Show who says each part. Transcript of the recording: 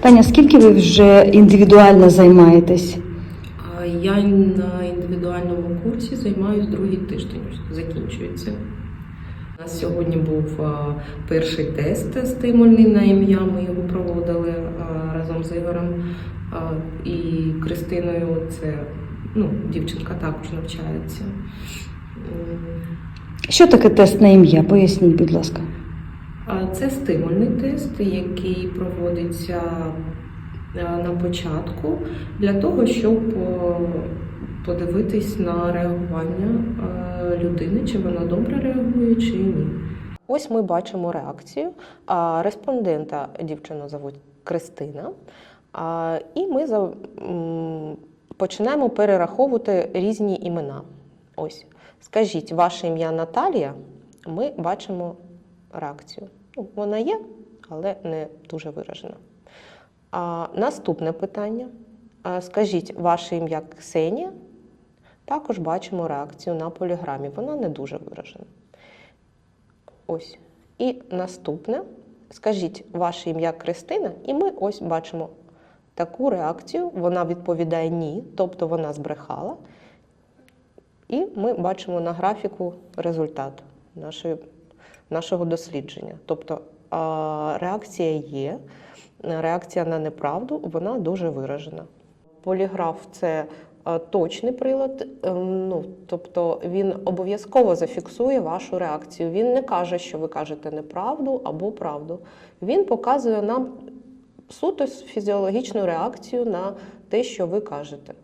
Speaker 1: Таня, скільки ви вже індивідуально займаєтесь?
Speaker 2: Я на індивідуальному курсі займаюся другий тиждень, закінчується. У нас сьогодні був перший тест стимульний на ім'я. Ми його проводили разом з Ігорем і Кристиною. Це ну, дівчинка також навчається.
Speaker 1: Що таке тест на ім'я? Поясніть, будь ласка.
Speaker 2: Це стимульний тест, який проводиться е, на початку для того, щоб е, подивитись на реагування е, людини, чи вона добре реагує, чи ні. Ось ми бачимо реакцію. Респондента дівчину зовуть Кристина. І ми починаємо перераховувати різні імена. Ось, скажіть, ваше ім'я Наталія, ми бачимо реакцію. Ну, вона є, але не дуже виражена. А, наступне питання. А, скажіть, ваше ім'я Ксенія? Також бачимо реакцію на поліграмі. Вона не дуже виражена. Ось. І наступне. Скажіть ваше ім'я Кристина, і ми ось бачимо таку реакцію. Вона відповідає ні, тобто вона збрехала. І ми бачимо на графіку результат нашої, нашого дослідження. Тобто реакція є, реакція на неправду, вона дуже виражена. Поліграф це точний прилад, ем, ну, тобто він обов'язково зафіксує вашу реакцію. Він не каже, що ви кажете неправду або правду. Він показує нам суто фізіологічну реакцію на те, що ви кажете.